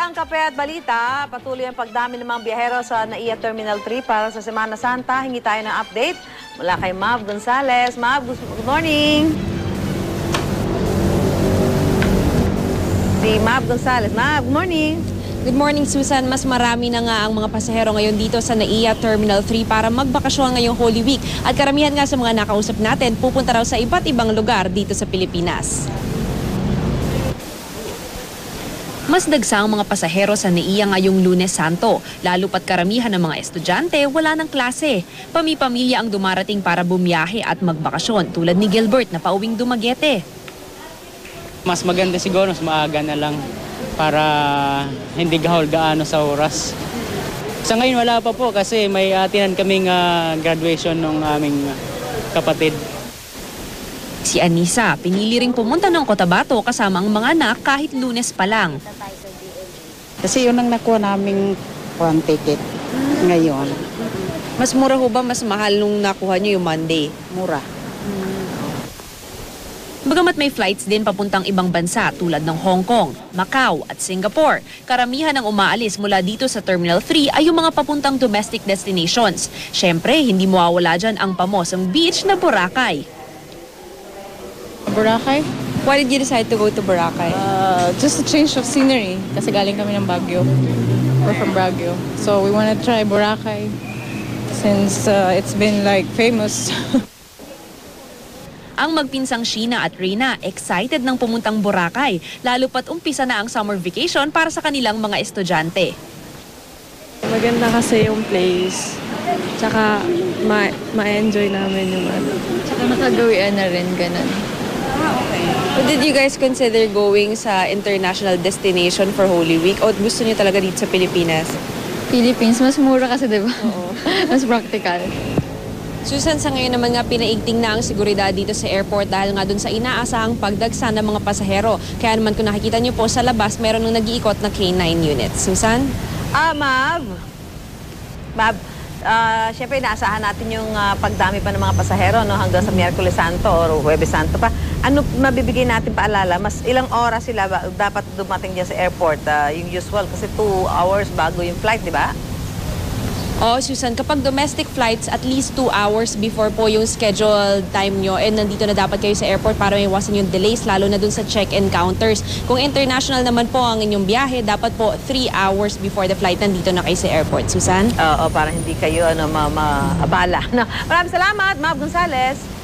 ang kape at balita. Patuloy ang pagdami ng mga biyahero sa NAIA Terminal 3 para sa Semana Santa. Hingi tayo ng update mula kay Mav Gonzales. Mav, good morning. Si Mav Gonzales. Mav, good morning. Good morning, Susan. Mas marami na nga ang mga pasahero ngayon dito sa NAIA Terminal 3 para magbakasyon ngayong Holy Week. At karamihan nga sa mga nakausap natin, pupunta raw sa iba't ibang lugar dito sa Pilipinas. Mas dagsa ang mga pasahero sa NAIA ngayong Lunes Santo. Lalo pat karamihan ng mga estudyante wala ng klase. Pami-pamilya ang dumarating para bumiyahe at magbakasyon tulad ni Gilbert na pauwing Dumaguete. Mas maganda siguro, mas maaga na lang para hindi gahol gaano sa oras. Sa ngayon wala pa po kasi may atinan kaming ah, graduation ng aming kapatid. Si Anisa, pinili ring pumunta ng Cotabato kasama ang mga anak kahit lunes pa lang. Kasi yun ang nakuha naming one ticket ngayon. Mas mura ho ba, mas mahal nung nakuha niyo yung Monday? Mura. Bagamat may flights din papuntang ibang bansa tulad ng Hong Kong, Macau at Singapore, karamihan ng umaalis mula dito sa Terminal 3 ay yung mga papuntang domestic destinations. Siyempre, hindi mawawala dyan ang pamosong beach na Boracay. Boracay? Why did you decide to go to Boracay? Uh, just a change of scenery. Kasi galing kami ng Baguio. We're from Baguio. So we want to try Boracay since uh, it's been like famous. Ang magpinsang Sheena at Reyna excited ng pumuntang Boracay, lalo pat umpisa na ang summer vacation para sa kanilang mga estudyante. Maganda kasi yung place. Tsaka ma- ma-enjoy namin yung ano. Tsaka nakagawian na rin, ganun. So did you guys consider going sa international destination for Holy Week o gusto niyo talaga dito sa Pilipinas? Philippines, mas mura kasi, di ba? mas practical. Susan, sa ngayon naman nga pinaigting na ang seguridad dito sa airport dahil nga dun sa inaasahang pagdagsa ng mga pasahero. Kaya naman kung nakikita niyo po sa labas, meron nang nag-iikot na K9 units. Susan? Ah, Mav. Mav, ah, syempre inaasahan natin yung ah, pagdami pa ng mga pasahero no, hanggang sa Miyerkules Santo o Huwebes Santo pa. Ano mabibigay natin paalala? Mas ilang oras sila ba, dapat dumating dyan sa airport? Ah, yung usual, kasi two hours bago yung flight, di ba? Oh, Susan, kapag domestic flights, at least two hours before po yung scheduled time nyo and nandito na dapat kayo sa airport para maiwasan yung delays, lalo na dun sa check-in counters. Kung international naman po ang inyong biyahe, dapat po three hours before the flight nandito na kayo sa airport. Susan? Oo, para hindi kayo ano, ma- maabala. No? Maraming salamat, Mav Gonzales.